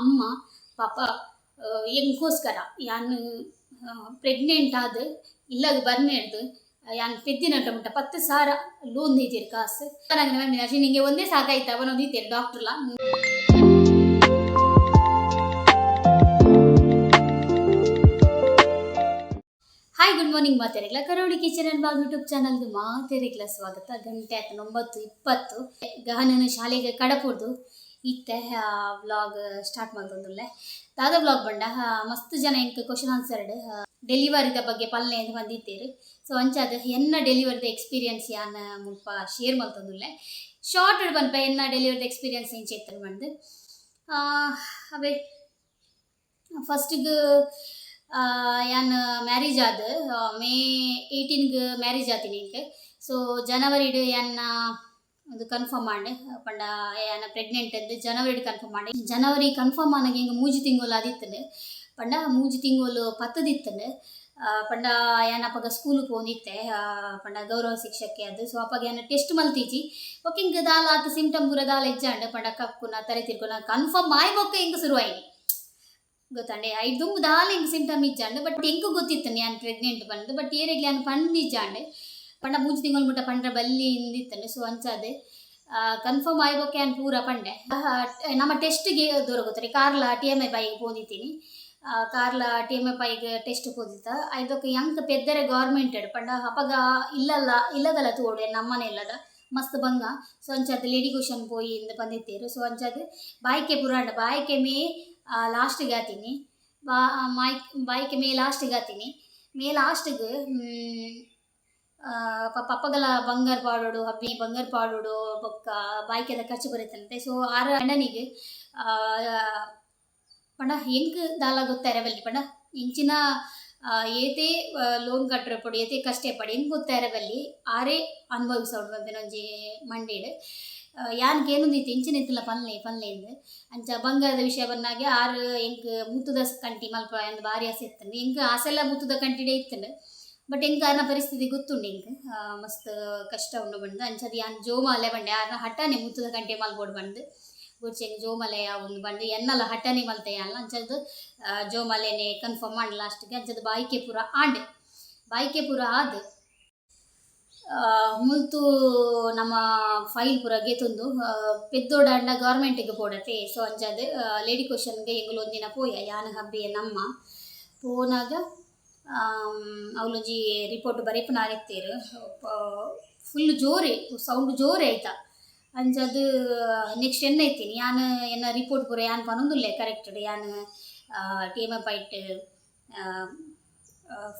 ಅಮ್ಮ, ಪಾಪ ಎಂಗೋಸ್ಕರ ಯಾನ್ ಪ್ರೆಗ್ನೆಂಟ್ ಆದ್ ಇಲ್ಲದ ಬರ್ನೇಡ್ದು ಯಾನ್ ಪೆದ್ದಿನ ಮುಟ್ಟ ಪತ್ತು ಸಾರ ಲೋನ್ ದೀತಿರ್ ಕಾಸು. ನಂಗೆ ನಿಂಗೆ ಒಂದೇ ಸಾಕಾಯ್ತು, ಅವನ ದೀತಿರ್ ಡಾಕ್ಟ್ರಲ್ಲ hi good morning ಮಾತೇರಿಗ್ಲ. Karavali kitchen and vlog YouTube ಚಾನಲ್ದು ಮಾತೇರಿಗ್ಲ ಸ್ವಾಗತ. ಗಂಟೆ ಆಯ್ತು ಒಂಬತ್ತು ಇಪ್ಪತ್ತು. ಗಹನನ ಶಾಲೆಗೆ ಕಡಪುರ್ದು. ಇತ್ತೆ ವ್ಲಾಗ್ ಸ್ಟಾರ್ಟ್ ಮಂತೊಂದುಲ್ಲೆ ದಾದ ವ್ಲಾಗ್ ಬಂಡ ಮಸ್ತ್ ಜನ ಎಂಕ್ ಕ್ವಶನ್ ಆನ್ಸರ್ಡ್ ಡೆಲಿವರಿದ ಬಗ್ಗೆ ಪಲ್ಲೆ ಅಂತ ಬಂದಿದ್ದೀರಿ ಸೊ ಅಂಚಾದ ಎನ್ನ ಡೆಲಿವರಿದ ಎಕ್ಸ್ಪೀರಿಯನ್ಸ್ ಯಾನ ಮುಲ್ಪ ಶೇರ್ ಮಂತೊಂದುಲ್ಲೆ ಶಾರ್ಟ್ ಬಂಪ ಎನ್ನ ಡೆಲಿವರಿದ ಎಕ್ಸ್ಪೀರಿಯನ್ಸ್ ಏನು ಚೇತನ್ ಬಂದು. ಅವೇ ಫಸ್ಟಿಗೆ ಯಾನ್ ಮ್ಯಾರೇಜ್ ಆದ. ಮೇ ಏಯ್ಟೀನ್ಗೆ ಮ್ಯಾರೇಜ್ ಆತೀನಿ ಸೊ ಜನವರಿಡ್ ಯಾನ್ನ ಒಂದು ಕನ್ಫರ್ಮ್ ಮಾಡಿ ಪಂಡ, ಯಾನ ಪ್ರೆಗ್ನೆಂಟ್ ಎಂದು ಜನವರಿ ಕನ್ಫರ್ಮ್ ಮಾಡಿ ಜನವರಿ ಕನ್ಫರ್ಮ್ ಆನಾಗ ಹಿಂಗೆ ಮೂಜಿ ತಿಂಗಳು ಆದಿತ್ತಂಡು ಪಂಡ, ಮೂಜಿ ತಿಂಗಳು ಪತ್ತದಿತ್ತಂಡು ಪಂಡ ಸ್ಕೂಲ್ ಸ್ಕೂಲಿಗೆ ಹೋಗಿತ್ತೆ ಪಂಡ ಗೌರವ ಶಿಕ್ಷಕ್ಕೆ ಅದು. ಸೊ ಅಪ್ಪಾಗ ಏನ ಟೆಸ್ಟ್ ಮಲ್ತೀಜಿ. ಓಕೆ, ಹಿಂಗೆ ದಾಲ ಆತ ಸಿಂಟಮ್ ಪೂರ ದಾಲ ಹೆಜ್ಜಾಂಡೆ ಪಂಡ ಕಕ್ಕುನ ತಲೆ ತಿರ್ಕೊನ ಕನ್ಫರ್ಮ್ ಆಯ್ ಬೊಕ್ಕ ಹಿಂಗೆ ಶುರುವಾಯಿ ಗೊತ್ತಂಡೆ? ಐದು ದುಂಬು ದಾಲ ಹಿಂಗೆ ಸಿಮ್ಟಮ್ ಇಜ್ಜಾಂಡೆ. ಬಟ್ ಹೆಂಗೂ ಗೊತ್ತಿತ್ತು ನಾನು ಪ್ರೆಗ್ನೆಂಟ್ ಬಂದು? ಬಟ್ ಏರಿಗೆ ನಾನು ಪಂದಿಜ್ಜಾಂಡ್ ಪಂಡ ಮೂಜಿ ತಿಂಗಳ ಮುಟ್ಟ ಪಂಡ್ರ ಬಲ್ಲಿ ಇಂದಿತ್ತನೆ ಸೊ ಅಂಚಾದೆ ಕನ್ಫರ್ಮ್ ಆಯ್ಬೋಕೆ ಅನ್ ಪೂರ ಪಂಡೆ. ನಮ್ಮ ಟೆಸ್ಟ್ಗೆ ದೂರ ಗೊತ್ತಾರೆ ಕಾರ್ಲ ಟಿ ಎಂ ಐ ಬೈಗೆ ಹೋದಿತ್ತೀನಿ ಕಾರ್ಲ ಟಿ ಎಂ ಐ ಬೈಗೆ ಟೆಸ್ಟ್ ಹೋದಿತ್ತ ಐದಕ್ಕೆ ಯಂಕ್ ಪೆದ್ದರೆ ಗೌರ್ಮೆಂಟೆಡ್ ಪಂಡ ಅಪಗ ಇಲ್ಲಲ್ಲ, ಇಲ್ಲದಲ್ಲ ತೋಡೆ ನಮ್ಮನೆ ಇಲ್ಲದ ಮಸ್ತ್ ಬಂಗ ಸೊ ಅಂಚಾದ ಲೇಡಿ ಕ್ವಶನ್ ಪೋಯಿ ಇಂದ ಬಂದಿತ್ತೇರು. ಸೊ ಅಂಚಾದ ಬಾಯ್ಕೆ ಪುರಾಣ ಬಾಯ್ಕೆ ಮೇ ಲಾಸ್ಟಿಗೆ ಆತೀನಿ. ಬಾ ಮಾಯ್, ಬಾಯ್ಕೆ ಮೇ ಲಾಸ್ಟ್ ಆತೀನಿ. ಮೇ ಲಾಸ್ಟಿಗೆ ಪಪ್ಪಗಲ ಬಂಗಾರ ಪಾಡೋಡು, ಹಬ್ಬಿ ಬಂಗಾರ ಪಾಡೋಡು, ಬೊಕ್ಕ ಬಾಯ್ಕೆದ ಖರ್ಚು ಬರುತ್ತಂತೆ ಸೊ ಆರ ಅಣ್ಣನಿಗೆ ಪಣ ಹೆಂಗ್ ದಾಲ ಗೊತ್ತಾರವಲ್ಲಿ ಪಣ ಇಂಚಿನ ಏತೆ ಲೋನ್ ಕಟ್ಟರೆ ಪಡಿ, ಏತೆ ಕಷ್ಟೇ ಪಡಿ, ಹೆಂಗ್ ಗೊತ್ತಾರವಲ್ಲಿ ಆರೇ ಅನುಭವಿಸೋಡು ಬಂದಿನೊಂಜಿ ಮಂಡೇಡ್. ಯಾನ್ಗೆ ನೀತಿ ಇಂಚಿನ ಇತ್ತಿಲ್ಲ ಪನ್ಲೆ ಪನ್ಲೆ ಇಂದು ಅಂಚ ಬಂಗಾರದ ವಿಷಯ ಬಂದಾಗೆ ಆರು ಎಂಕ್ ಮುತ್ತುದ ಕಂಟಿ ಮಲ್ಪ ಎಂದು ಭಾರಿ ಆಸೆ ಇತ್ತಂಡು ಹೆಂಗ್ ಆಸೆಲ್ಲ ಮುತ್ತುದ ಕಂಟಿಡೆ ಇತ್ತಂಡು ಬಟ್ ಹೆಂಗ ಅನ್ನ ಪರಿಸ್ಥಿತಿ ಗೊತ್ತುಂಡು ಆ, ಮಸ್ತ್ ಕಷ್ಟ ಉಂಡು ಬಂದು. ಅಂಚದು ಯಾನ್ ಜೋಮಾಲೆ ಬಂಡೆ. ಆರ್ನ ಹಠಾನೆ ಮುತ್ತುದ ಕಂಟೆ ಮಲ್ಬೋಡು ಬಂದು. ಬುರ್ಚೆಂಗ್ ಜೋಮಲೆ ಒಂದು ಬಂದು. ಎನ್ನಲ್ಲ ಹಠಾನೆ ಮಲ್ತೆ ಅಲ್ಲ ಅಂಚದ್ದು ಜೋಮಾಲೆನೆ ಕನ್ಫರ್ಮ್ ಮಾಡಿ ಲಾಸ್ಟ್ಗೆ ಅಂಚದು ಬಾಯಿಕೆ ಪೂರ ಆಂಡೆ. ಬಾಯಿಕೆ ಪೂರ ಆದ್. ಮುಲ್ತು ನಮ್ಮ ಫೈಲ್ ಪೂರ ಗೆತ್ತೊಂದು ಪೆದ್ದೋಡ ಅಂಡ ಗೌರ್ಮೆಂಟಿಗೆ ಪೋಡತೆ. ಸೊ ಅಂಚದು ಲೇಡಿ ಕ್ವಶನ್ಗೆ ಎಂಗ್ಲು ಒಂದಿನ ಪೋಯ. ಯಾನ ಹಬ್ಬಿಯ ನಮ್ಮ? ಪೋನಾಗ ಅವಲೊಂಜಿ ರಿಪೋರ್ಟ್ ಬರೆಪನ ಆರೆತ್ತೇರು ಫುಲ್ ಜೋರೆ ಸೌಂಡ್ ಜೋರೆ ಆಯ್ತಾ ಅಂಚದು ನೆಕ್ಸ್ಟ್ ಎನ್ನ ಐತೀನಿ ಯಾನ್ ಎನ್ನ ರಿಪೋರ್ಟ್ ಪೂರ ಯಾನ್ ಪನೊಂದುಲ್ಲೆ ಕರೆಕ್ಟೆಡ್ ಯಾನ್ ಟೀಮ ಪೈಟ್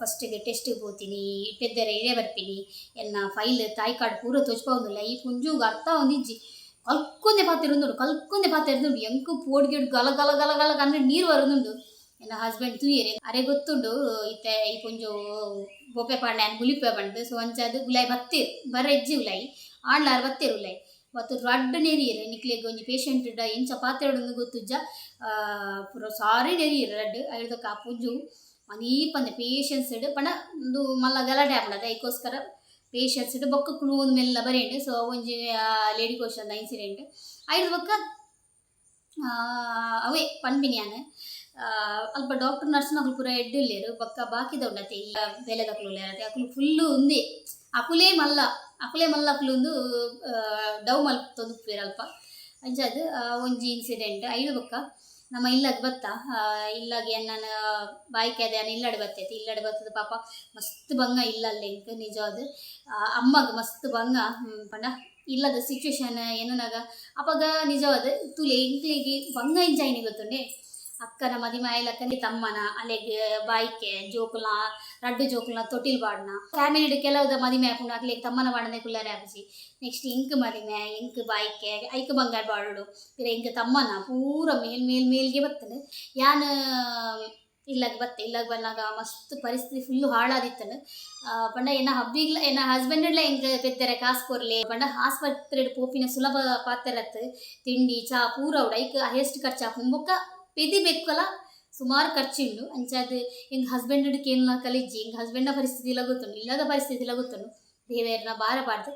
ಫಸ್ಟಿಗೆ ಟೆಸ್ಟಿಗೆ ಹೋಗ್ತೀನಿ ಪೆದ್ದರ ಇಳೆ ಬರ್ತೀನಿ ಎನ್ನ ಫೈಲ್ ತಾಯಿ ಕಾರ್ಡ್ ಪೂರ ತೋಚ್ಪೌಂದಿಲ್ಲ ಈ ಪುಂಜುಗ್ ಅರ್ಥ ಒಂದಿಜ್ಜಿ ಕಲ್ಕೊಂದೆ ಪಾತಿರುಂದುಂಡು ಕಲ್ಕೊಂದೆ ಪಾತಿರುಂದುಂಡು ಎಂಕು ಪೋಡ್ಗಿಡ್ ಗಲ ಗಲ ಗಲ ಗಲ ಅಂದ್ರೆ ನೀರು ಬರುದುಂಡು ಎನ್ನ ಹಸ್ಬೆಂಡ್ ತೂಯರೆ ಅರೆ ಗೊತ್ತುಂಡು ಇತ್ತೆ ಈ ಪುಂಜು ಬೋಪೆ ಪಾಂಡೆ ಅನ್ ಗುಲಿಪೆ ಬಂದು ಸೊ ಅಂಚದು ಗುಲಾಯಿ ಬತ್ತೀರು ಬರ ಎಜ್ಜಿ ಉಲಾಯಿ ಆಡ್ಲಾರ್ ಬತ್ತೀರು ಉಲಾಯಿ ಮತ್ತು ರಡ್ಡ್ ನೆರಿಯರು ನಿಕ್ಲೆಗ್ ಒಂಜಿ ಪೇಷಂಟ್ ಡ ಎಂಚ ಪಾತ್ರೆಡೊಂದು ಗೊತ್ತುಜ್ಜ ಪೂರ ಸಾರಿ ನೆರಿಯರು ರಡ್ಡ್ ಐದಕ್ಕ ಆ ಪುಂಜು ಮನೀಪಂದೆ ಪೇಷನ್ಸ್ ಇಡು ಪಂಡ ಒಂದು ಮಲ್ಲ ಗಲಾಟೆ ಆಪಣದ ಅದಕ್ಕೋಸ್ಕರ ಪೇಷನ್ಸ್ ಇಡು ಬೊಕ್ಕ ಕುಣುವುದು ಮೆಲ್ಲ ಬರೆಯಂಡು ಸೊ ಒಂಜಿ ಲೇಡಿ ಕೋಶನ್ ಇನ್ಸಿಡೆಂಟ್ ಐದು ಬೊಕ್ಕ ಅವೇ ಪನ್ಪಿನ್ಯಾನ್ ಅಲ್ಪ ಡಾಕ್ಟರ್ ನರ್ಸ್ ಅಕುಲು ಪೂರ ಎಡ್ಡಿಲ್ಲೇರು ಬೊಕ್ಕ ಬಾಕಿದ ಉಂಡತೆ ಈ ಬೆಲೆ ತಕಲು ಅಕಲು ಫುಲ್ಲು ಉಂದೆ. ಅಕುಲೇ ಮಲ್ಲ ಅಕುಲೇ ಮಲ್ಲ ಅಕುಲು ಒಂದು ಡವ್ ಮಲ್ಪ ತೊಂದುಪ್ಪೇರು ಅಲ್ಪ. ಅಂಚದು ಒಂಜಿ ಇನ್ಸಿಡೆಂಟ್ ಐದು ಬೊಕ್ಕ. ನಮ್ಮ ಇಲ್ಲಗ್ ಬತ್ತ ಇಲ್ಲಾಗಿ ನನ್ನ ಬಾಯ್ಕೆ ಅದೇ ಇಲ್ಲಡೆ ಬತ್ತೈತಿ ಇಲ್ಲಡೆ ಬತ್ತದ ಪಾಪ. ಮಸ್ತ್ ಭಂಗ ಇಲ್ಲ ಲೆಂಕ್ ನಿಜ ಅದು. ಅಮ್ಮಗ ಮಸ್ತ್ ಹ್ಮ್, ಪಂಡ. ಇಲ್ಲದ ಸಿಚುವೇಶನ್ ಏನನಾಗ ಅವಾಗ ನಿಜವಾದ ತುಲೆ ಇಂಕ್ಲಿಗೆ ಬಂಗ ಇಂಜಾಯ್ನಿ ಗೊತ್ತುಂಡೆ. ಅಕ್ಕನ ಮದಿಮೆ ಕಂಡಿ ತಮ್ಮನ, ಅಲೆಗ್ ಬಾಯ್ಕೆ ಜೋಕುಲ ರಡ್ಡು ಜೋಕುಲ ತೊಟ್ಟಿಲ್ ಬಾಡ್ನ. ಫ್ಯಾಮಿಲಿ ಕೆಲವು ಮದಿಮೆ ಹಾಕೊಂಡು ಅಲ್ಲಿ ತಮ್ಮನ ಬಾಡನೆ ಕುಲ್ಲರೆ ಹಾಪಿಸಿ ನೆಕ್ಸ್ಟ್ ಇಂಕ್ ಮದಿಮೆ ಇಂಕ್ ಬಾಯ್ಕೆ ಐಕ್ ಬಂಗಾರ ಬಾಡುಡು. ಪಿರ ಇಂಕ್ ತಮ್ಮನ ಪೂರ ಮೇಲ್ ಮೇಲ್, ಮೇಲ್ಗೆ ಬರ್ತದೆ ಯಾನ್ ಇಲ್ಲಾಗ ಬತ್ತೆ, ಇಲ್ಲಾಗ ಬಂದಾಗ ಮಸ್ತ್ ಪರಿಸ್ಥಿತಿ ಫುಲ್ಲು ಹಾಳಾದಿತ್ತನು. ಪಂಡ ಎನ್ನ ಹಬ್ಬಿಗ್ಲ ಎನ್ನ ಹಸ್ಬೆಂಡ್ಲ ಎಂಕ್ ಪೆದ್ದರೆ ಕಾಸು ಕೊರ್ಲೆ. ಪಂಡ ಆಸ್ಪತ್ರೆ ಪೋಪಿನ ಸುಲಭ ಪಾತ್ರ ತಿಂಡಿ, ಚಾ ಪೂರ ಉಡ ಐಕ್ ಖರ್ಚಾ ಖರ್ಚು ಕುಂಬಕ್ಕ ಪೆದಿ ಬೆಕ್ಕಲ ಸುಮಾರು ಖರ್ಚುಂಡು ಅಂಚಾದ್ ಎಂಗ್ ಹಸ್ಬೆಂಡ್ ಕೇನ್ಲ ಕಲಿಜ್ಜಿ ಎಂಗ್ ಹಸ್ಬೆಂಡ್ನ ಪರಿಸ್ಥಿತಿ ಇಲ್ಲ ಗೊತ್ತುಂಡು ಇಲ್ಲದ ಪರಿಸ್ಥಿತಿ ಇಲ್ಲ ಗೊತ್ತುಂಡು ದೇವೇರ್ನ ಬಾರ ಪಾಡ್ದು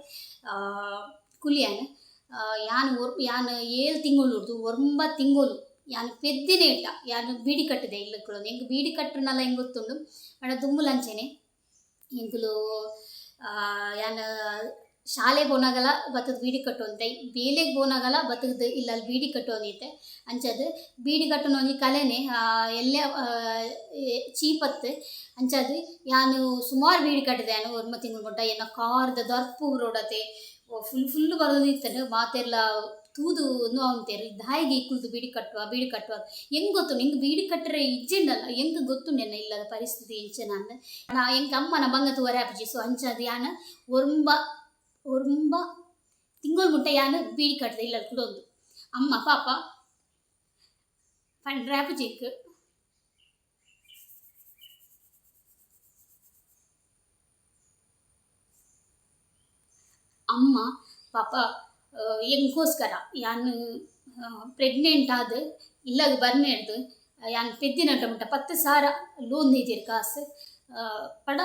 ಕುಲಿಯಾನ ಯಾನ್ ಒರ್ ಯಾನ್ ಏಳು ತಿಂಗಳು ಉರ್ದು ಒಂಬತ್ತು ತಿಂಗಳು ಯಾನು ಪೆದ್ದಿನೇ ಇಟ್ಟ ಯಾನು ಬೀಡಿ ಕಟ್ಟಿದೆ ಇಲ್ಲಕ್ಕಳು ಎಂಕ್ ಬೀಡಿ ಕಟ್ಟನಲ್ಲ ಹೆಂಗೆ ಗೊತ್ತುಂಡು ಅಣ್ಣ ದುಮ್ಮುಲಂಚೆನೆ ಎಂಕುಲು ಯಾನ ಶಾಲೆ ಬೋನಾಗಲ ಬತ್ತದ ಬೀಡಿ ಕಟ್ಟುವಂತೆ ಬೇಲೆಗೆ ಬೋನಾಗಲ ಬತ್ತದ ಇಲ್ಲ ಅಲ್ಲಿ ಬೀಡಿ ಕಟ್ಟೋನೈತೆ ಅಂಚದು ಬೀಡಿ ಕಟ್ಟೋನ ಕಲೆನೆ ಎಲ್ಲೆ ಚೀಪತ್ತು. ಅಂಚದು ಯಾನು ಸುಮಾರು ಬೀಡಿ ಕಟ್ಟಿದೆ ಯಾನು ಒಂದು ತಿಂಗಳು ಮಟ್ಟ ಎನ್ನ ಕಾರ್ದ ದರ್ಪು ರೋಡತೆ ಫುಲ್ ಫುಲ್ ಬರೋದಿತ್ತನು ಮಾತೆಲ್ಲ ತೂದು ಅಂತೇರು ದಾಯಿಗೆ ಕುಲ್ದು ಬೀಡಿ ಕಟ್ಟುವ ಬೀಡಿ ಕಟ್ಟುವ ಹೆಂಗೆ ಗೊತ್ತು? ನಿಂಗೆ ಬೀಡಿ ಕಟ್ಟರೆ ಇಜ್ಜೆಂಡಲ್ಲ. ಹೆಂಗೆ ಗೊತ್ತು ನೆನ್ನ ಇಲ್ಲದ ಪರಿಸ್ಥಿತಿ ಇಂಚನ ಅಂದ ನಾ ಎಂಕ್ ಅಮ್ಮನ ಬಂಗ ತೂವರೆ ಅಪ್ಪಜಿ ಸೊ ಅಂಚದು ಯಾನ ಒರ್ಂಬ ಒರ್ಂಬ ತಿಂಗಳು ಮುಟ್ಟ ಯಾನು ಬೀಡಿ ಕಟ್ಟದೆ ಇಲ್ಲ ಕುಡೊಂದು ಅಮ್ಮ ಪಾಪ ಪಂಡ್ರೆ ಅಪ್ಪಜಿಕ್ ಅಮ್ಮ ಪಾಪ ಎಂಗೋಸ್ಕರ ಯಾನು ಪ್ರೆಗ್ನೆಂಟ್ ಆದ ಇಲ್ಲಾಗ ಬರ್ನೇಡ್ದು ಯಾನ್ ಪೆದ್ದಿನಟ ಮುಟ್ಟ ಪತ್ತು ಸಾರ ಲೋನ್ ಇದ್ದೀರಿ ಕಾಸು ಆ, ಪಡ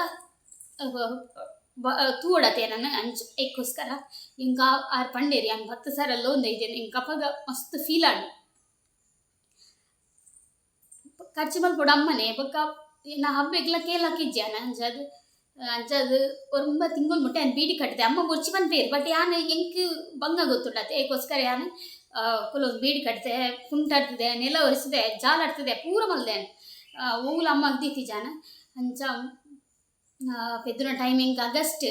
ತೂಡತೆ ನನ್ನ ಅಂಚ ಎಕ್ಕೋಸ್ಕರ ಇಂಕ ಆರ್ ಪಂಡೇರಿ ಯಾನ್ ಹತ್ತು ಸಾರ ಲೋನ್ ಇದ್ದೇನೆ ಇಂಕ ಮಸ್ತ್ ಫೀಲ್ ಆಡು ಖರ್ಚು ಮಲ್ಪೊಡು ಅಮ್ಮನೆ, ಬೊಕ್ಕ ನಾ ಹಬ್ಬೆಗ್ಲ ಕೇಳಕ್ಕಿಜ್ಜಾನ ಅಂಚದು ಅಂಚದು ಒಂಬ ತಿಂಗಳು ಮುಟ್ಟೆ ನಾನು ಬೀಡಿ ಕಟ್ಟಿದೆ ಅಮ್ಮ ಮುರ್ಚಿ ಬಂದ್ಪೇರು ಬಟ್ ಯಾನು ಎಂಕ್ ಬಂಗ ಗೊತ್ತುಂಡತ್ತೆ ಏಕೋಸ್ಕರ ಯಾನು ಕುಲೊಂದು ಬೀಡಿ ಕಟ್ಟಿದೆ ಕುಂಟಾಡ್ತಿದೆ, ನೆಲ ಒರೆಸಿದೆ ಜಾಲಾಡ್ತಿದೆ ಪೂರ ಮಲ್ದೆ ಓಗ್ಲ ಅಮ್ಮ ಅಗ್ದಿತ್ತಿ ಜಾನ. ಅಂಚ ಪೆದ್ದಿನ ಟೈಮ್ ಎಂಕ್ ಆಗಸ್ಟ್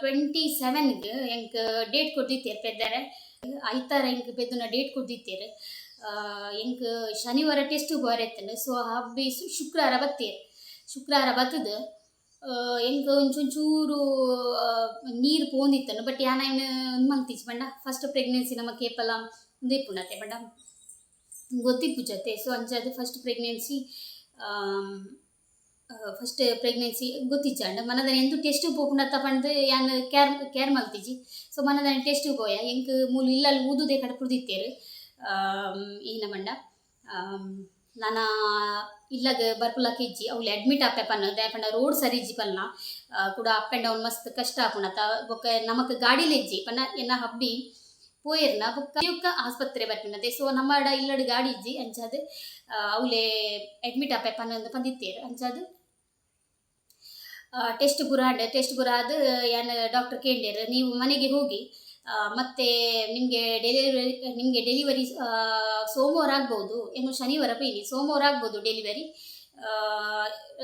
ಟ್ವೆಂಟಿ ಸೆವೆನ್ಗೆ ಎಂಕ್ ಡೇಟ್ ಕೊಡ್ದಿತ್ತೇರು ಪೆದ್ದಾರೆ. ಐತಾರ ಎಂಕ್ ಪೆದ್ದಿನ ಡೇಟ್ ಕೊಡ್ದಿತ್ತೇರು ಎಂಕ್ ಶನಿವಾರ ಟೆಸ್ಟ್ ಬರೆತ್ತನು ಸೊ ಹಬ್ಬಿ ಶುಕ್ರವಾರ ಬತ್ತೇರು. ಶುಕ್ರವಾರ ಬತ್ತದು ಎಂಕ್ ಒಂಚೂರು ನೀರು ಪೋಂದಿತ್ತನು ಬಟ್ ಯಾನ ಮಲ್ತಿಜ್ ಬಂಡ ಫಸ್ಟ್ ಪ್ರೆಗ್ನೆನ್ಸಿ ನಮ್ಮ ಕೇಪಲ ಪುಣತೆ ಬಂಡ ಗೊತ್ತಿಪ್ಪು ಜೊತೆ ಸೊ ಅಂಚದು ಫಸ್ಟ್ ಪ್ರೆಗ್ನೆನ್ಸಿ ಫಸ್ಟ್ ಪ್ರೆಗ್ನೆನ್ಸಿ ಗೊತ್ತಿಜ್ಜಂಡ ಮನದ ಎಂದು ಟೆಸ್ಟ್ ಪೋಪುಂಡ ಪಂಡ್ ಯಾನ್ ಕೇರ್ ಕೇರ್ ಮಲ್ತಿಜಿ ಸೊ ಮನದ ಟೆಸ್ಟ್ ಪೋಯ ಎಂಕ್ ಮೂಲು ಇಲ್ಲಲ್ಲಿ ಊದುದೆ ಕಡೆ ಕುಡ್ದಿತ್ತೇರು ಈನ ಬಂಡ ನಾನು ಇಲ್ಲಾಗ ಬರ್ಪುಲಕ್ಕೆ ಇಜ್ಜಿ. ಅವ್ಳು ಅಡ್ಮಿಟ್ ಆಪೆ ಪನ್ನ ರೋಡ್ ಸರಿ ಇಜ್ಜಿ ಪನ್ನ. ಆ, ಕೂಡ ಅಪ್ ಆ್ಯಂಡ್ ಡೌನ್ ಮಸ್ತ್ ಕಷ್ಟ ಆಪುಣತ ಬೊಕ್ಕ ನಮಕ್ ಗಾಡಿಲಿ ಇಜ್ಜಿ. ಪನ್ನ ಎನ್ನ ಹಬ್ಬಿ ಪೋಯರ್ನ ಬೊಕ್ಕ ಯುಕ್ಕ ಆಸ್ಪತ್ರೆ ಬರ್ಪಿನದೆ ಸೊ ನಮ್ಮಡ ಇಲ್ಲಡ್ ಗಾಡಿ ಇಜ್ಜಿ. ಅಂಚಾದ ಅವಳೆ ಅಡ್ಮಿಟ್ ಆಪೆ ಪನ್ನ ಅಂಚಾದ್ ಟೆಸ್ಟ್ ಬುರಾಂಡ್ ಟೆಸ್ಟ್ ಗುರಾದ ಯಾನ್ ಡಾಕ್ಟರ್ ಕೇಂಡೇರು ನೀವು ಮನೆಗೆ ಹೋಗಿ ಮತ್ತೆ ನಿಮಗೆ ಡೆಲಿವರಿ ನಿಮಗೆ ಡೆಲಿವರಿ ಸೋಮವಾರ ಆಗ್ಬೋದು ಏನು ಶನಿವಾರ ಪೇನಿ ಸೋಮವಾರ ಆಗ್ಬೋದು ಡೆಲಿವರಿ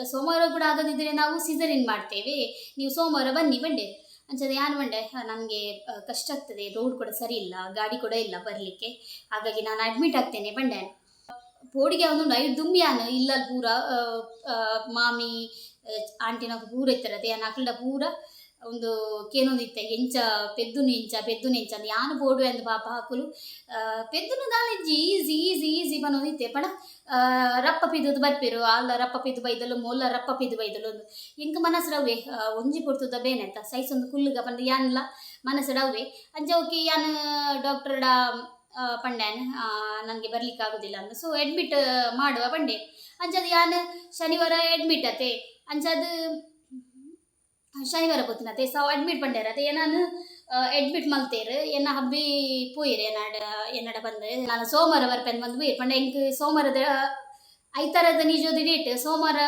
ಸೋಮವಾರ ಕೂಡ ಆಗದಿದ್ದರೆ ನಾವು ಸಿಸರಿನ್ ಮಾಡ್ತೇವೆ ನೀವು ಸೋಮವಾರ ಬನ್ನಿ ಬಂಡೆ. ಅಂಚದ ಯಾನು ಬಂಡೆ ನನಗೆ ಕಷ್ಟ ಆಗ್ತದೆ ರೋಡ್ ಕೂಡ ಸರಿ ಇಲ್ಲ ಗಾಡಿ ಕೂಡ ಇಲ್ಲ ಬರಲಿಕ್ಕೆ. ಹಾಗಾಗಿ ನಾನು ಅಡ್ಮಿಟ್ ಆಗ್ತೇನೆ ಬಂಡೆ. ಪೋಡಿಗೆ ಅವನು ಐದು ದುಮ್ಮಿಯಾನು ಇಲ್ಲ ಪೂರ ಆ, ಆ, ಮಾಮಿ ಆಂಟಿನ ಪೂರ ಇತ್ತರತೆ ಆ ನಕಲ್ಡ ಪೂರ ಒಂದು ಕೇನೊಂದಿತ್ತೆ ಎಂಚ ಪೆದ್ದುನು ಇಂಚ ಪೆದ್ದುನು ಇಂಚ ಅಂದ್ ಯಾನು ಬೋಡು ಎಂದು ಪಾಪ ಹಾಕುಲು ಪೆದ್ದುನು ದಾಲೆಜ್ಜಿ ಈಸಿ ಈಸಿ ಈಸಿ ಬನ್ನೋದಿತ್ತೆ ಪಡ ಪಣ ರಪ್ಪ ಪಿದ್ದು ಬರ್ಪಿರು ಅಲ್ಲ ರಪ್ಪ ಪಿದ್ದು ಬೈದಲು ಮೊಲ್ಲ ರಪ್ಪ ಪಿದ್ದು ಬೈದಲು ಒಂದು. ಎಂಕ ಮನಸ್ರವ್ವೆ ಒಂಜಿ ಪೊರ್ತುದ ಬೇನೆತ್ತ ಸೈಸ್ ಒಂದು ಕುಲ್ಲುಗ ಬಂದು ಯಾನ್ಲ ಮನಸ್ಸಡವ್ವೆ. ಅಂಜ ಓಕೆ ಯಾನು ಡಾಕ್ಟರ್ಡ ಪಂಡ್ಯಾನ್ ನನಗೆ ಬರ್ಲಿಕ್ಕೆ ಆಗೋದಿಲ್ಲ ಅಂದ ಸೊ ಅಡ್ಮಿಟ್ ಮಾಡುವ ಪಂಡೆ ಅಂಜದು ಯಾನು ಶನಿವಾರ ಅಡ್ಮಿಟ್ ಅತೆ ಅಂಚದು ಶನಿವಾರ ಗೊತ್ತಿನ ಅತ್ತೆ ಸಾವು ಅಡ್ಮಿಟ್ ಪಂಡೇರ ಅತ್ತೆ ಏನಾನು ಅಡ್ಮಿಟ್ ಮಲ್ತೇರು ಎನ್ನ ಹಬ್ಬಿ ಪೋಯಿರು ಏನಾಡ ಎನ್ನಡ ಬಂದು. ನಾನು ಸೋಮವಾರ ಬರ್ಪೆನ್ ಬಂದು ಬೀರ್ ಪಂಡ ಎಂಕ್ ಸೋಮವಾರದ ಐತಾರದ ನಿಜೋದು ಡೇಟ್ ಸೋಮವಾರ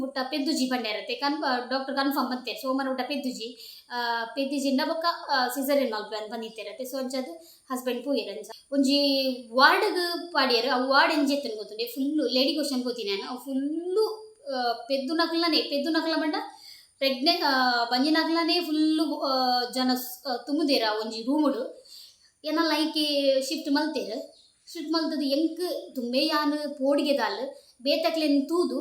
ಮುಟ್ಟ ಪೆದ್ದುಜಿ ಪಂಡೇರತ್ತೆ ಕನ್ಫ ಡಾಕ್ಟರ್ ಕನ್ಫರ್ಮ್ ಬಂತೇರು, ಸೋಮವಾರ ಮುಟ್ಟ ಪೆದ್ದುಜಿ. ಪೆದ್ದುಜಿ ಪೆದ್ದಿಜಿಂದ ಬೊಕ್ಕ ಸಿಸರಿನ್ ಮಲ್ಪ ಅಂತ ಬಂದಿತ್ತೇರತ್ತೆ ಸೊ ಅಂಚದು ಹಸ್ಬೆಂಡ್ ಪೋಯಿರ ಅಂಚ ಒಂಜಿ ವಾರ್ಡ್ಗೆ ಪಾಡ್ಯರು, ಅವು ವಾರ್ಡ್ ಎಂಜಿ ಎತ್ತನ್ ಗೊತ್ತುಂಡೆ, ಫುಲ್ಲು ಲೇಡಿ ಕ್ವಶನ್ ಗೊತ್ತೀನಿ ಅವು ಫುಲ್ಲು ಪೆದ್ದು నగలనే ಪೆದ್ದು నగలమంట ಪ್ರೆಗ್ನೆ ಬಂಜಿ ఫుల్ ಫುಲ್ಲು ಜನ ತುಂಬುದೇರ ಒಂಜಿ ರೂಮುಡು. ಏನ ಲೈಕ್ ಶಿಫ್ಟ್ ಮಲ್ತೇರು. ಶಿಫ್ಟ್ ಮಲ್ತದು ಎಂಕ್ ತುಂಬೆ ಯಾನ್ ಪೋಡಿಗೆದಾಲ್ ಬೇತಕ್ಲೆನ್ ತೂದು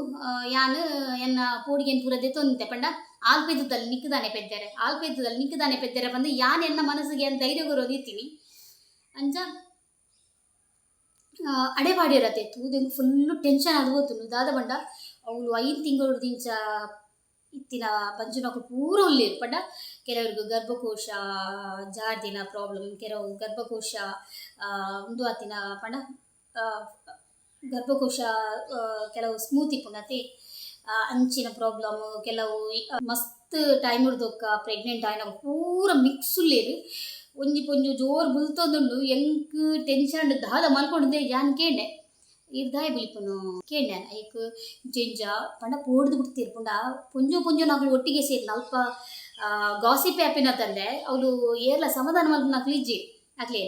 ಯಾನು ಎನ್ನ ಪೋಡಿಗೆನ್ ಪೂರ ತೊಂದೆ ಪಂಡ. ಆಲ್ಪೆದ್ದಲ್ಲಿ ನಿಕ್ಕದಾನೆ ಪೆದ್ದರೆ. ಆಲ್ಪೆದ್ದಲ್ಲಿ ನಿಕ್ಕದಾನೆ ಪೆದ್ದರೆ ಬಂದು ಯಾನ್ ಎನ್ನ ಮನಸ್ಸಿಗೆ ಅಂತ ಧೈರ್ಯ ಕೊರೋದಿತ್ತೀನಿ ಅಂಜ ಅಡೆಪಾಡಿರತ್ತೆ ತೂದೆಂಗ್ ಫುಲ್ಲು ಟೆನ್ಷನ್ ಅದು ಗೊತ್ತುಂಡು ದಾದ ಬಂಡ ಅವಳು ಐದು ತಿಂಗಳು ದಿಂಚ ಇತ್ತಿನ ಬಂಜುನಕು ಪೂರ ಉಳ್ಳೇರು ಪಂಡ ಕೆಲವರಿಗೆ ಗರ್ಭಕೋಶ, ಜಾರ್ದಿನ ಪ್ರಾಬ್ಲಮ್ ಕೆಲವು ಗರ್ಭಕೋಶ ಉಂದು ಆತಿನ ಪಂಡ ಗರ್ಭಕೋಶ ಕೆಲವು ಸ್ಮೂತಿ ಪುಣತಿ ಅಂಚಿನ ಪ್ರಾಬ್ಲಮ್ ಕೆಲವು ಮಸ್ತ್ ಟೈಮ್ ಹಿಡ್ದೊಕ್ಕ ಪ್ರೆಗ್ನೆಂಟ್ ಆಯ್ನ ಪೂರ ಮಿಕ್ಸ್ ಉಳ್ಳೇರು ಒಂಜಿ ಪೊಂಜು ಜೋರು ಬುಲ್ತೊಂದುಂಡು ಎಂಕ್ ಟೆನ್ಷನ್ ದಾದ ಮಲ್ಕೊಂಡೆ ಯಾನ್ ಕೇಂಡೆ. ಇರ್ದಾಯ ಬುಲಿಪುನು ಕೇಂಡೆ ಐಕ್ ಜೆಂಜ ಪಂಡ ಪೋಡ್ದು ಬಿಡ್ತೀರಿ ಪುಂಡ ಪೊಂಜು ಪೊಂಜು ನಾಗಳು ಒಟ್ಟಿಗೆ ಸೇರಿನ ಅಲ್ಪ ಗಾಸಿಪ್ ಆ್ಯಪಿನ ತಂದೆ ಅವಳು ಏರ್ಲ ಸಮಾಧಾನ ಮಲ್ಪು ನಾಕ್ಲು ಇಜ್ಜಿ ಆಗ್ಲೇ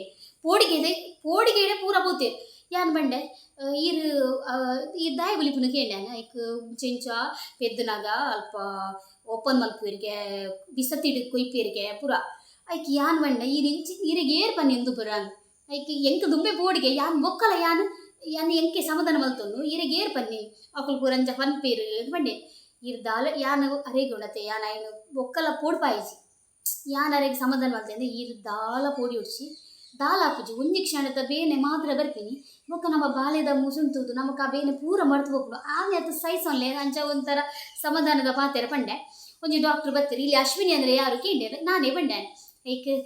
ಪೋಡಿಗೆ ಇದೆ ಪೋಡಿಗೆ ಇಡೆ ಪೂರ ಬೋತೀರಿ ಯಾನ್ ಬಂಡೆ ಆ, ಈರ್ ಆ, ಈರ್ ದಾಯ ಬುಲಿಪುನು ಕೇಂಡ್ಯಾನ ಐಕ್ ಚೆಂಚ ಪೆದ್ದನಾಗ ಅಲ್ಪ ಓಪನ್ ಮಲ್ಪುವಿರಿಗೆ ಬಿಸತಿಡ್ ಕೊಯ್ಪೇರಿಗೆ ಪೂರ ಐಕ್ ಯಾನ್ ಬಂಡೆ ಈರ್ ಇಂಚಿ ಈರಿಗೆ ಏರ್ ಬನ್ನಿ ಎಂದು ಬರಾನ್ ಐಕ್ ಎಂಕ್ ದುಂಬೆ ಬೋಡಿಗೆ ಯಾನ್ ಬೊಕ್ಕಲ ಯಾನ್ ಯಾನ್ ಎಂಕೆ ಸಮಾಧಾನ ಮಲ್ತೊಂದು ಈರಿಗೆ ಏರ್ ಪನ್ನಿ ಅಕುಲ್ ಪೂರಂಜ ಪನ್ಪೇರು ಇದು ಪಂಡೆ ಈರ್ ದಾಲ ಯಾನ್ ಅರೆಗೆ ಉಣತೆ ಯಾನ ಐನು ಬೊಕ್ಕಲ ಪೋಡ್ ಪಾಯಿಸಿ ಯಾನ ಅರೆಗೆ ಸಮಾಧಾನ ಮಲ್ತೆ ಇರ್ ದಾಲ ಪೋಡಿ ಉಡ್ಸಿ ದಾಲ ಹಾಕಿಜಿ ಒಂಜಿ ಕ್ಷಣದ ಬೇನೆ ಮಾತ್ರ ಬರ್ತೀನಿ ಬೊಕ್ಕ ನಮ್ಮ ಬಾಲ್ಯದ ಮುಸುಂತುದು ನಮಕ್ ಆ ಬೇನೆ ಪೂರ ಮರ್ತು ಹೋಗ್ಬಿಡು ಆನೆ ಅದು ಸೈಸೊನ್ಲೆ ಅಂಚ ಒಂಥರ ಸಮಾಧಾನದ ಪಾತೆರ ಪಂಡೆ ಒಂಜಿ ಡಾಕ್ಟ್ರ್ ಬರ್ತೀರಿ ಇಲ್ಲಿ ಅಶ್ವಿನಿ ಅಂದರೆ ಯಾರು ಕೇಂದ್ರ ನಾನೇ ಬಂಡೆ ಡಾಕ್ಟರ್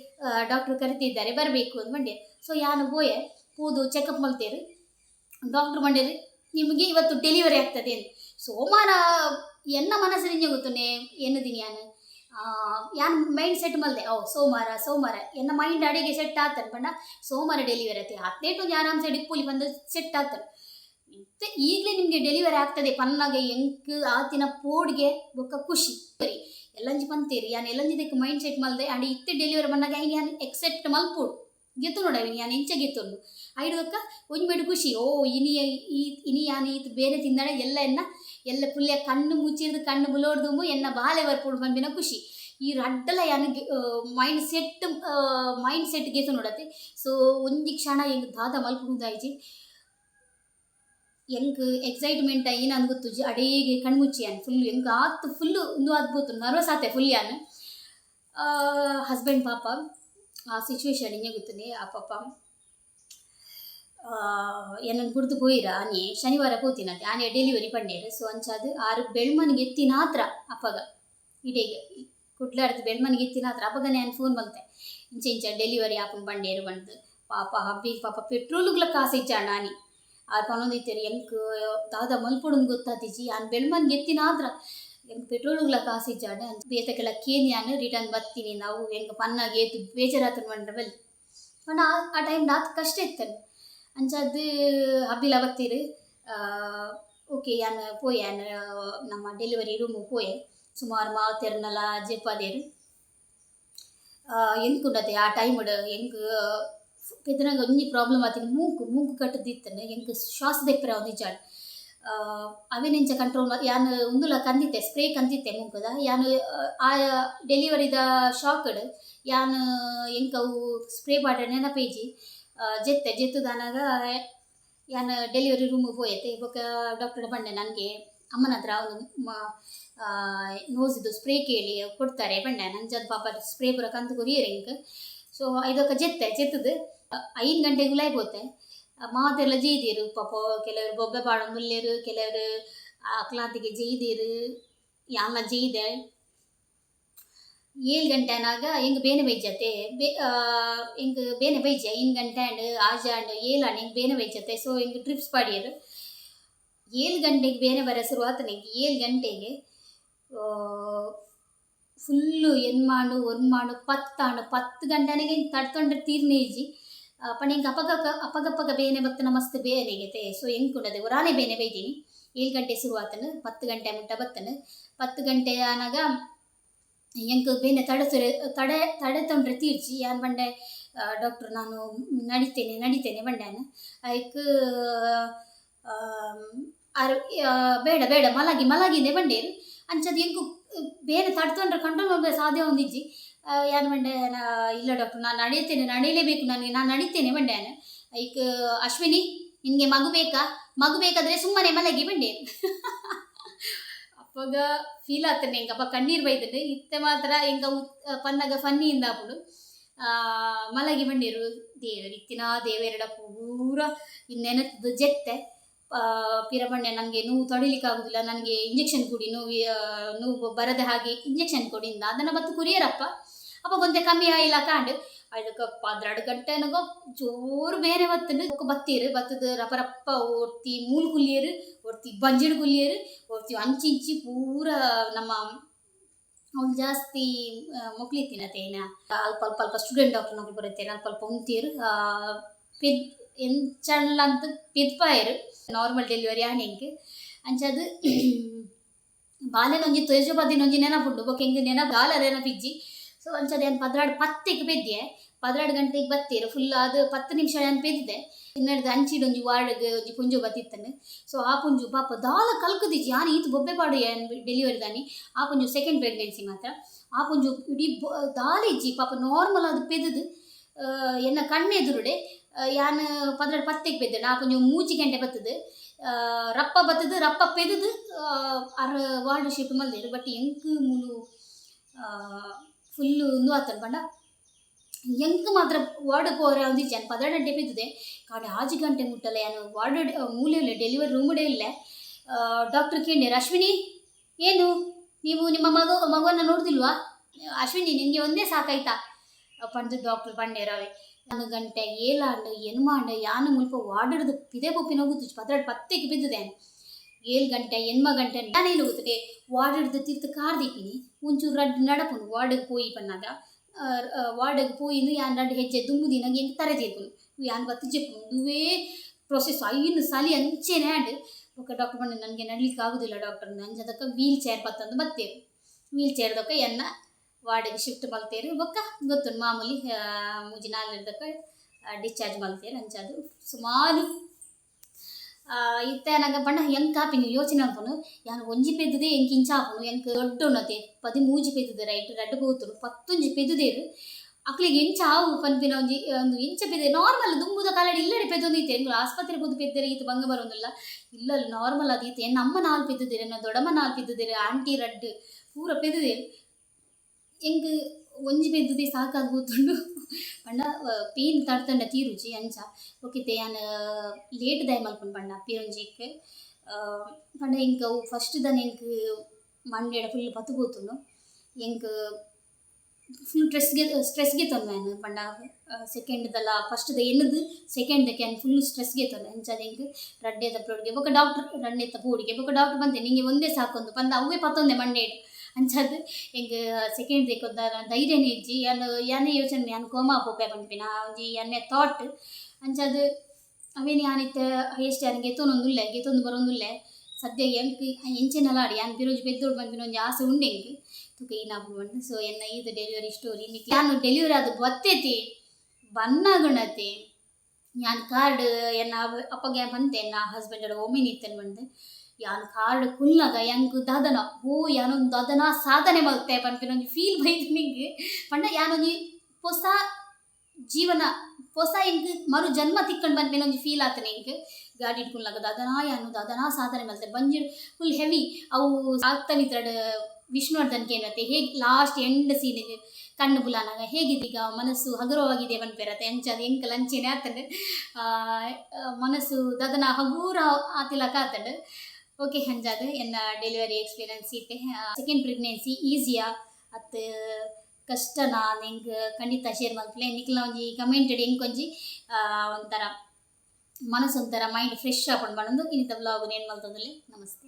ಡಾಕ್ಟ್ರ್ ಕರಿತಿದ್ದಾರೆ ಬರಬೇಕು ಅಂತ ಸೊ ಯಾನು ಬೋಯೆ ಪೂದು ಚೆಕಪ್ ಮಲ್ತೇರು ಡಾಕ್ಟ್ರ್ ಬಂಡೇರಿ ನಿಮಗೆ ಇವತ್ತು ಡೆಲಿವರಿ ಆಗ್ತದೆ ಅಂತ. ಸೋಮವಾರ ಎನ್ನ ಮನಸ್ಸಿನ ಗೊತ್ತುನೆ ಎನ್ನದಿನಿ ಯಾನು ಯಾನ್ ಮೈಂಡ್ ಸೆಟ್ ಮಲ್ದೆ? ಓ, ಸೋಮವಾರ ಸೋಮವಾರ. ಎನ್ನ ಮೈಂಡ್ ಅಡಿಗೆ ಸೆಟ್ ಆಗ್ತಾನೆ ಬಣ್ಣ. ಸೋಮವಾರ ಡೆಲಿವರಿ ಆಯ್ತು ಹದಿನೆಂಟು ಒಂದು ಆರಾಮ್ಸೆ ಡಿಪ್ಪುಲಿ ಬಂದು ಸೆಟ್ ಆಗ್ತಾರೆ ಮತ್ತೆ ಈಗಲೇ ನಿಮಗೆ ಡೆಲಿವರಿ ಆಗ್ತದೆ ಪನ್ನಾಗೆ ಎಂಕ್ ಆತಿನ ಪೋಡ್ಗೆ ಬೊಕ್ಕ ಖುಷಿ. ಸರಿ, ಎಲ್ಲಂಜಿ ಬಂತೀರಿ? ಯಾನ್ ಎಲ್ಲಂಜಿದಕ್ಕೆ ಮೈಂಡ್ ಸೆಟ್ ಮಲ್ದೆ ಅಂಡ್ ಇತ್ತೆ ಡೆಲಿವರಿ ಬಂದಾಗ ಯಾನ್ ಎಕ್ಸೆಪ್ಟ್ ಮಲ್ಪೋಡು. ಗೆತ್ತು ನೋಡವಿ ಯಾನ್ ಇಂಚ ಗೆತ್ತುಂಡು. ಐಡುದಕ್ಕ ಒಂಜಿ ಖುಷಿ. ಓ, ಇನಿಯ ಈ ಇನಿಯಾನ ಈತ ಬೇರೆ ತಿಂದಾಳೆ ಎಲ್ಲ ಎನ್ನ, ಎಲ್ಲ ಪುಲ್ಯ ಕಣ್ಣು ಮುಚ್ಚಿರ್ದು ಕಣ್ಣು ಬುಲೋಡ್ದು ಎನ್ನ ಬಾಲೆ ಬರ್ಪುಡು ಬಂದಿನ ಖುಷಿ. ಈ ರಡ್ಡಲ ಯಾನ ಮೈಂಡ್ ಸೆಟ್ ಮೈಂಡ್ ಸೆಟ್ ಗೆತ್ತು ನೋಡತ್ತೆ. ಸೊ ಒಂಜಿ ಕ್ಷಣ ಹೆಂಗೆ ದಾದ ಮಲ್ಪುಂದಾಯ್ಜಿ. ಎಂಕ್ ಎಕ್ಸೈಟ್ಮೆಂಟ್ ಏನಾನ್ ಗೊತ್ತುಜಿ ಅಡೇಗೆ ಕಣ್ಮುಚ್ಚಿ ಯಾನ್ ಫುಲ್ ಹೆಂಗೆ ಆತು ಫುಲ್ಲು ಒಂದು ಅದ್ಭುತ ನರ್ವಸ್ ಆತೆ ಫುಲ್ ಯಾನ್. ಹಸ್ಬೆಂಡ್ ಪಾಪ, ಆ ಸಿಚುವೇಶನ್ ಹಿಂಗೆ ಗೊತ್ತೇ ಆ ಪಾಪ. ಏನನ್ನು ಕುಡ್ದು ಪೋಯಿರ ಆನೆ ಶನಿವಾರ ಪೋತಿನಂತೆ ಆನೆ ಡೆಲಿವರಿ ಪಣ್ಣೇರು ಸೊ ಅಂಚಾದು ಆರು ಬೆಳ್ಮನಿಗೆ ಎತ್ತಿನ ಆತ್ರ ಅಪ್ಪಗ ಇಡೇಗೆ ಕುಡ್ಲಾಡ್ದು ಬೆಳ್ಮನಿಗೆ ಎತ್ತಿನ ಆತ್ರ ಅಪ್ಪಗ ನಾನು ಫೋನ್ ಬಂತೆ. ಇಂಚ ಇಂಚ ಡೆಲಿವರಿ ಆಪನ್ ಬಂಡೇರು ಬಂದು ಪಾಪ ಹಬ್ಬಿ, ಪಾಪ ಪೆಟ್ರೋಲುಗ್ಲ ಕಾಸು ಇಚ್ಚಾಣ ಆನಿ. ಆ ಪನೊಂದಿತ್ತೇರಿ ಎಂಕ್ ದಾದ ಮಲ್ಪೊಡು ಗೊತ್ತಾತಿಜಿ ಆನ್ ಬೆಳ್ಮನ್ಗೆ ಎತ್ತಿನ ಹೆಂಗೆ ಎಂಕ್ ಪೆಟ್ರೋಲುಗ್ಲ ಕಾಸು ಇಚ್ಚಾಡ ಬೇತಕ್ಕೆಲ್ಲ ಕೇನಿ ಆನ್ ರಿಟರ್ನ್ ಬರ್ತೀನಿ ನಾವು. ಹೆಂಗೆ ಪನ್ನಾಗಿ ಏತು ಬೇಜಾರಾತನ ಬಂಡ್ರೆ ಬಲ್ಲಿ ಆ ಟೈಮ್ ನಾತ್ ಕಷ್ಟ ಇತ್ತನು ಅಂಚಾದ್ ಹಬ್ಬಿಲ ಬತ್ತೀರು ಓಕೆ ಯಾನ್ ಪೋಯೆ ಯಾನ್ ನಮ್ಮ ಡೆಲಿವರಿ ರೂಮು ಪೋಯೆ ಸುಮಾರು ಮಾತೆರ್ನಲ ಜೆಪ್ಪದೇರು ಎಂಕುಂಡತೆ ಆ ಟೈಮ್ಡ್ ಎಂಕ್ ಪೆದನಾಗ ಒಂಜಿ ಪ್ರಾಬ್ಲಮ್ ಆತಿನ ಮೂಕು ಮೂಕು ಕಟ್ಟದಿತ್ತನೆ ಎಂಕ್ ಶ್ವಾಸ ದೆಪ್ಪರೆ ಅವ್ನು ನಿಜಾಡ್ ಅವೇನೆಂಚ ಕಂಟ್ರೋಲ್ ಯಾನ್ ಉಂದುಲ ಕಂದಿತ್ತೆ ಸ್ಪ್ರೇ ಕಂದಿತ್ತೆ ಮೂಕದ ಯಾನ್ ಆ ಡೆಲಿವರಿದ ಶಾಕ್ಡ್ ಯಾನ್ ಎಂಕ್ ಅವು ಸ್ಪ್ರೇ ಪಾಡ ನೆನಪೇಜಿ ಜೆತ್ತೆ ಜೆತ್ತುದಾನಾಗ ಯಾನ ಡೆಲಿವರಿ ರೂಮ್ ಹೋಯ್ತೆ ಇವಾಗ ಡಾಕ್ಟರ್ ಬಂಡೆ ನನಗೆ. ಅಮ್ಮನ ಹತ್ರ ಅವನು ನೋಸಿದ್ದು ಸ್ಪ್ರೇ ಕೇಳಿ ಕೊಡ್ತಾರೆ ಬಂಡೆ ನಂಜದ್ ಪಾಪ ಸ್ಪ್ರೇ ಪೂರ ಕಂತು ಹಿಂಗೆ ಸೊ ಇದೊಕ್ಕ ಜೆತ್ತೆ, ಜೆತ್ತದು. ಐದು ಗಂಟೆಗೂ ಹೋತೆ. ಮಾತೆಲ್ಲ ಜೈದೀರು. ಪಾಪ ಕೆಲವರು ಬೊಬ್ಬೆ ಬಾಳ ಮುಲ್ಲೇರು ಕೆಲವರು ಅಕ್ಲಾಂತಿಗೆ ಜೈದೀರು. ಯಾನ ಜೈದೆ. ಏಳು ಗಂಟೆನಾಗ ಎಂಗ್ ಬೇನೆ ಬೈಜತೆ? ಬೇ ಎಂಗ್ ಬೇನೆ ಬೈಜ? ಇನ್ ಗಂಟೆ ಅಂಡ್ ಆಜ ಅಂಡ್ ಏಳು ಅಂಡ್ ಹಿಂಗೆ ಬೇನೆ ಬೈಜತೆ? ಸೊ ಹಿಂಗೆ ಟ್ರಿಪ್ಸ್ ಪಾಡಿಯರು. ಏಳು ಗಂಟೆಗೆ ಬೇನೆ ಬರ ಶುರುವಾತ ನಂಗೆ. ಏಳು ಗಂಟೆಗೆ ಫುಲ್ಲು ಎನ್ ಒನ್ಮಾಡು ಪತ್ತಾಂಡು ಪತ್ತು ಗಂಟೆನಿಗೆ ತಡ್ತೊಂಡ್ರೆ ತೀರ್ನೇಜಿ ಪಣ ಎಂಕ್ ಅಪಗಪ ಅಪಗಪ್ಪಗ ಬೇನೆ ಬತ್ತನ ಮಸ್ತ್ ಬೇನೆಗೆತೆ. ಸೊ ಎಂಕುಂಡದೆ ಒರಾನೆ ಬೇನೆ ಬೈತೀನಿ ಏಳು ಗಂಟೆ ಶುರುವಾತನು ಪತ್ತು ಗಂಟೆ ಮುಟ್ಟ ಬತ್ತನು. ಪತ್ತು ಗಂಟೆ ಆನಾಗ ಎಂಕ್ ಬೇನೆ ತಡಸರೆ ತಡೆ ತಡೆತೊಂಡ್ರೆ ತೀರ್ಚಿ ಯಾನ್ ಬಂಡೆ ಡಾಕ್ಟ್ರ್ ನಾನು ನಡಿತೇನೆ ನಡಿತೇನೆ ಬಂಡ್ಯಾನ ಐಕ್ ಅರ್ ಆ, ಬೇಡ ಬೇಡ ಮಲಗಿ ಮಲಗಿದೆ ಬಂಡೇರು ಅಂಚದು ಎಂಕು ಬೇರೆ ತಡ್ತೊಂಡ್ರೆ ಕಂಟ್ರೋಲ್ ಮಾಡ್ಬೇಕು ಸಾಧ್ಯ ಒಂದಿಜ್ಜಿ ಯಾನ್ ಬಂಡೆ ನಾ- ಇಲ್ಲ ಡಾಕ್ಟರ್ ನಾನು ನಡೆಯುತ್ತೇನೆ ನಡೆಯಲೇಬೇಕು ನನಗೆ ನಾನು ನಡೀತೇನೆ ಬಂಡ್ಯಾನ ಐಕ್ ಅಶ್ವಿನಿ ನಿನಗೆ ಮಗು ಬೇಕಾ ಮಗು ಬೇಕಾದ್ರೆ ಸುಮ್ಮನೆ ಮಲಗಿ ಬಂಡೇರು ಅಪ್ಪಗ ಫೀಲ್ ಆಗ್ತಾನೆ ಎಂಗಪ್ಪ ಕಣ್ಣೀರ್ ಬೈತದೆ. ಇತ್ತೆ ಮಾತ್ರ ಎಂಗ ಪನ್ನಗ ಫನ್ನಿಯಿಂದ ಆ, ಮಲಗಿ ಬಂದಿರು. ದೇವರು ಇತ್ತಿನ ದೇವೆರಡ ಪೂರ ನೆನತದ ಜೆತ್ತೆ. ಪಿರಬಣ್ಣೆ ನನಗೆ ನೋವು ತಡಿಲಿಕ್ಕೆ ಆಗುದಿಲ್ಲ. ನನಗೆ ಇಂಜೆಕ್ಷನ್ ಕೊಡಿ ನೋವು ನೋವು ಬರದೆ ಹಾಗೆ ಇಂಜೆಕ್ಷನ್ ಕೊಡಿ ಅದನ್ನು ಬತ್ತು ಕುರಿಯರಪ್ಪ. ಅಪ್ಪ ಗೊಂತೆ ಕಮ್ಮಿ ಆಯಿಲ್ಲ ಕಾಂಡು ಅದಕ್ಕೆ ಪದ್ರಡು ಗಂಟೆನಗ ಜೋರು ಬೇರೆ ಬತ್ತದು ಬತ್ತೀರು ಬತ್ತದು ರಪ ರಪ್ಪ ಒರ್ತಿ ಮೂಲು ಕುಲ್ಲಿಯರು ಒರ್ತಿ ಬಂಜಿಡು ಕುಲ್ಲಿಯರು ಒರ್ತಿ ಅಂಚಿ ಇಂಚಿ ಪೂರ ನಮ್ಮ ಅವ್ಳು ಜಾಸ್ತಿ ಮೊಕ್ಲಿ ತಿನ್ನತೇನ ಅಲ್ಪ ಅಲ್ಪ ಅಲ್ಪ ಸ್ಟೂಡೆಂಟ್ ಡಾಕ್ಟರ್ ನಮಗೆ ಬರುತ್ತೇನೆ ಅಲ್ಪ ಅಲ್ಪ ಉಂತೀರು ಪೆದ್ ಎಂಚಂಡ್ಲ ಅಂತ ಪೆದ್ಪಾಯರು ನಾರ್ಮಲ್ ಡೆಲಿವರಿ ಆನೆಂಕ್ ಅಂಚದು ಬಾಲೆನ ಒಂಜಿ ತೇಜು ಬದಿನ ಒಂಜಿ ನೆನಪುಂಡು ಬೊಕ ಎಂಕ್ ನೆನಪು ಗಾಲ ನೆನಪಿಜ್ಜಿ ಸೊ ಅಂಚದ ಏನು ಪದ್ರಾಡ್ ಪತ್ತಿಗೆ ಪೆದ್ದೆ ಪದ್ರಾಡು ಗಂಟೆಗೆ ಬತ್ತೀರು ಫುಲ್ ಅದು ಪತ್ತು ನಿಮಿಷ ಏನು ಪೆದ್ದೆ ಇನ್ನಡ್ದು ಅಂಚಿಡ್ ಒಂಜಿ ವಾರ್ಡ್ಗೆ ಒಂಜಿ ಪುಂಜು ಬತ್ತಿತ್ತನು ಸೊ ಆ ಪುಂಜು ಪಾಪ ದಾಲ ಕಲ್ಕದಿಜ್ಜಿ ಯಾನ್ ಈತ್ ಬೊಬ್ಬೆ ಪಾಡು ಏನ್ ಡೆಲಿವರಿ ದಾನಿ ಆ ಪುಂಜು ಸೆಕೆಂಡ್ ಪ್ರೆಗ್ನೆನ್ಸಿ ಮಾತ್ರ. ಆ ಪುಂಜು ಇಡೀ ಬೊ- ದಾಲ ಇಜ್ಜಿ ಪಾಪ ನಾರ್ಮಲ್ ಅದು ಪೆದದು ಎನ್ನ ಕಣ್ಣೆದುರುಡೆ ಯಾನ್ ಪದ್ರಾಡ್ ಪತ್ತೆಗೆ ಪೆದ್ದೆ ಆ ಪುಂಜು ಮೂಜಿ ಗಂಟೆ ಬತ್ತದು ಆ, ರಪ್ಪ ಬತ್ತದು ರಪ್ಪ ಪೆದದು ಅರ ವಾರ್ಡ್ ಶಿಫ್ಟ್ ಮಲ್ದೇರು ಬಟ್ ಎಂಕ್ ಆತನ ಪಂಡ ಎಂಕ್ ಮಾತ್ರ ವಾರ್ಡ್ ಪೋರ ಒಂದು ಜನ ಗಂಟೆ ಬಿದ್ದಿದೆ. ಕಾಡೆ ಆಜು ಗಂಟೆ ಮುಟ್ಟಲ್ಲ ಏನು ವಾರ್ಡ್ ಮೂಲೆಯಲ್ಲ ಡೆಲಿವರಿ ರೂಮಡೇ ಇಲ್ಲ. ಡಾಕ್ಟರ್ ಕೇಳಿ ಅಶ್ವಿನಿ, ಏನು? ನೀವು ನಿಮ್ಮ ಮಗ, ಮಗುವನ್ನ ನೋಡ್ದಿಲ್ವಾ ಅಶ್ವಿನಿ, ನಿನಗೆ ಒಂದೇ ಸಾಕಾಯ್ತಾ? ಪಂಡು ಡಾಕ್ಟರ್ ಪಂಡೇರವೆ ಒಂದು ಗಂಟೆ ಏಲಾಂಡು ಎನ್ಮಾಂಡು ಯಾನು ಮುಲ್ಪ ವಾರ್ಡ್ ಪಿದೆ ಪೊಪ್ಪಿನ ಹೋಗುತ್ತು ಪದ್ರಾಡ್ ಪತ್ತೆಗೆ ಬಿದ್ದಿದೆ. ಏಳು ಗಂಟೆ ಎನ್ಮ ಗಂಟೆ ನಾನೇನು ಹೋಗುತ್ತದೆ ವಾರ್ಡ್ ತೀರ್ಥ ಕಾರ್ ದೀಪಿನಿ. ಒಂಚೂರು ರಡ್, ನಡಪುನು, ವಾರ್ಡಿಗೆ ಪೋಯಿ ಪನ್ನಾಗ ವಾರ್ಡಿಗೆ ಪೋಯಿಂದು ಯಾನ್ ರಡ್ ಹೆಜ್ಜೆ ದುಮ್ಮು ದಿನಾಗ ಹೆಂಗೆ ತರೆ ಯಾನ್ ಬತ್ತು ಜೆಪ್ಪುನು ಪ್ರೊಸೆಸ್ ಐನು ಸಲಿ ಅಂಚೆನೆ ಆಡ್ ಓಕೆ ಡಾಕ್ಟರ್ ಬಂದು ನನಗೆ ನಡ್ಲಿಕ್ಕೆ ಆಗುದಿಲ್ಲ ಡಾಕ್ಟರ್ ನಂಜದಕ್ಕೆ ವೀಲ್ ಚೇರ್ ಬತ್ತಂದು ಬತ್ತೇವೆ. ವೀಲ್ ಚೇರ್ದಕ್ಕ ಎನ್ನ ವಾರ್ಡಿಗೆ ಶಿಫ್ಟ್ ಮಲ್ತೇರು ಬೊಕ್ಕ ಗೊತ್ತು ಮಾಮೂಲಿ ಮೂಜಿ ನಾಲ್ಕದಕ್ಕ ಡಿಸ್ಚಾರ್ಜ್ ಮಲ್ತೇರು ಅಂಚದು. ಸುಮಾರು ಇತ್ತ ನಂಗೆ ಬಣ್ಣ ಹೆಂಗೆ ಕಾಪಿ, ನೀವು ಯೋಚನೆ ಅನ್ಪನು ಯಾನು ಒಂಜಿ ಪೆದ್ದದೆ ಎಂಕ್ ಇಂಚ ಆಪುನು ಎಂಕ್ ದೊಡ್ಡ ಉಣ್ಣತೆ ಪದಿ ಮೂಜಿ ಪೆದ್ದದೆ, ರೈಟ್ ರಡ್ಡು ಬೋತುರು ಪತ್ತೊಂಜಿ ಪೆದ್ದದೇರು ಅಕ್ಲಿಗೆ ಎಂಚ ಆವು ಪನ್ಪಿನ ಒಂಜಿ, ಒಂದು ಎಂಚ ಪೆದ್ದೆ ನಾರ್ಮಲ್ ದುಂಬುದ ಕಾಲಡಿ ಇಲ್ಲಡೆ ಪೆದ್ದೊಂದಿತ್ತೆ. ಎಂಗ್ಲು ಆಸ್ಪತ್ರೆ ಹೋದು ಪೆದ್ದರೆ ಈತ ಬಂಗ ಬರೋದಿಲ್ಲ. ಇಲ್ಲ ನಾರ್ಮಲ್ ಅದೀತೆ ಎನ್ನ ಅಮ್ಮ ನಾಲ್ ಪೆದ್ದಿದ್ದೀರಿ ಎನ್ನ ದೊಡ್ಡಮ್ಮ ನಾಲ್ ಪೆದ್ದಿದ್ದೀರಿ ಆಂಟಿ ರಡ್ಡು ಪೂರ ಪೆದ್ದಿದ್ದೀರಿ ಎಂಕ್ ಒಂಜಿ ಪೆದ್ದದೆ ಸಾಕಾಗಿ ಕೂತುಂಡು. ಪಂಡ ಪೇನ್ ತಡ್ತಂಡ ತೀರುಜಿ ಅಂಚ. ಓಕೆ ಯಾನ್ ಲೇಟ್ ದಾಯ್ ಮಲ್ಪುಂಡು ಪಂಡ ಪಿರೊಂಜಿಕ್ ಪಂಡ ಎಂಕ್ ಅವು ಫಸ್ಟ್ ದನ ಎಂಕ್ ಮಂಡ್ಯಡ ಫುಲ್ ಪತ್ತು ಕೂತುಂಡು. ಎಂಕ್ ಫುಲ್ ಸ್ಟ್ರೆಸ್ಗೆ ಸ್ಟ್ರೆಸ್ಗೆ ತೊಂದು ನಾನು ಪಂಡ ಸೆಕೆಂಡ್ ದಲ್ಲ ಫಸ್ಟ್ ದ ಎನ್ನದು ಸೆಕೆಂಡ್ ದಕ್ಕೆ ನಾನು ಫುಲ್ ಸ್ಟ್ರೆಸ್ಗೆ ತೊಂದು ಅಂಚದ ಎಂಕ್ ರಡ್ಡೆ ತಪ್ಪೊಡಿಗೆ ಬೊಕ ಡಾಕ್ಟರ್ ರಡ್ಡೆ ತಪ್ಪೋಡಿಗೆ ಬೊಕ ಡಾಕ್ಟರ್ ಬಂದೆ ನಿಂಗೆ ಒಂದೇ ಸಾಕೊಂದು. ಪಂದ ಅವೇ ಪತ್ತೊಂದೆ ಮಂಡೇಡ್ ಅಂಚದು ಎಂಕ್ ಸೆಕೆಂಡ್ ದೇಕೊಂದ ಧೈರ್ಯನೇ ಇಜ್ಜಿ ಯಾನು, ಯಾನೇ ಯೋಚನೆ ಯಾನು ಕೋಮಾ ಪೋಪೆ ಪಂಪಿನ ಒಂಜಿ ಯಾನೆ ಥಾಟ್ ಅಂಚದು ಅವೇನು ಯಾನಿತ್ತ ಎಷ್ಟು ಯಾನಿಗೆ ಎತ್ತೊಂದೊಂದುಲ್ಲೆ ಗೆತ್ತೊಂದು ಬರೋಂದುಲ್ಲೆ. ಸದ್ಯ ಎಂಕ್ ಎಂಚಿನಲ್ಲ ಆಡಿ, ಯಾನ್ ಬಿರೋಜ್ ಪೆದ್ದೋಡು ಬಂದಿನ ಒಂಜಿ ಆಸೆ ಉಂಡೆ ಎಂಕ್ ತುಕ ಏನಾಗ್ಬೋದು ಬಂದು ಸೊ ಎನ್ನ ಇದು ಡೆಲಿವರಿ ಸ್ಟೋರಿ ನಾನು ಡೆಲಿವರಿ ಅದು ಬತ್ತೈತಿ ಬನ್ನಗುಣತೆ ಯಾನ್ ಕಾರ್ಡ್ ಎನ್ನ ಅಪ್ಪಗೆ ಬಂತೆ ನಾ ಹಸ್ಬೆಂಡ್ ಓಮಿ ನಿತ್ತೇನೆ ಬಂದು. ಯಾನ್ ಕಾರ್ಡ್ ಕುಲ್ನಾಗ ಯಂಗ್ ದದನ ಓ ಯಾನೊಂದು ದದನ ಸಾಧನೆ ಮಲ್ತೆ ಪನ್ಪಿನೊಂದು ಫೀಲ್ ಬೈದು ನಿಂಗೆ. ಪಂಡ ಯಾನೊಂದು ಹೊಸ ಜೀವನ ಹೊಸ ಎಂಕ್ ಮರು ಜನ್ಮ ತಿಕ್ಕೊಂಡು ಬಂದ್ಮೇಲೆ ಫೀಲ್ ಆತನೆ ಎಂಕ್ ಗಾಡಿ ಇಟ್ಕೊಂಡ್ಲಾಗ ದಾದನ ಯಾನು ದಾದನ ಸಾಧನೆ ಮಲ್ತೆ ಬಂಜಿ ಫುಲ್ ಹೆವಿ ಅವು ವಿಷ್ಣು ವಿಷ್ಣುವರ್ಧನ್ಗೆ ಏನತ್ತೆ ಹೇಗೆ ಲಾಸ್ಟ್ ಎಂಡ್ ಸೀನಿಗೆ ಕಣ್ಣು ಬುಲಾನಾಗ ಹೇಗಿದೀಗ ಮನಸ್ಸು ಹಗುರವಾಗಿದೆ ಬಂದ್ಬಿರತ್ತೆ ಎಂಚ ಅದು ಎಂಕ ಲಂಚೇನೆ ಆತಂಡು ಮನಸ್ಸು ದದನ ಹಗೂರ ಆತಿಲಕ ಆತಂಡು ಓಕೆ ಹಂಜಾದ ಎನ್ನ ಡೆಲಿವರಿ ಎಕ್ಸ್ಪೀರಿಯನ್ಸ್ ಇತ್ತೆ ಸೆಕೆಂಡ್ ಪ್ರೆಗ್ನೆನ್ಸಿ ಈಸಿಯಾ ಅತ್ ಕಷ್ಟನಾ ನಿಂಗ್ ಖಂಡಿತ ಶೇರ್ ಮಾಡ್ತೀನಿ ನಿಕ್ಲ ಒಂಜಿ ಕಮೆಂಟೆಡ್ ಆ, ಒಂಥರ ಮನಸ್ಸು ಒಂಥರ ಮೈಂಡ್ ಫ್ರೆಶ್ ಆಪುಂಡು ಬಂದು ಇನ್ನಿತ ಬ್ಲಾಗ್ ಏನು ನಮಸ್ತೆ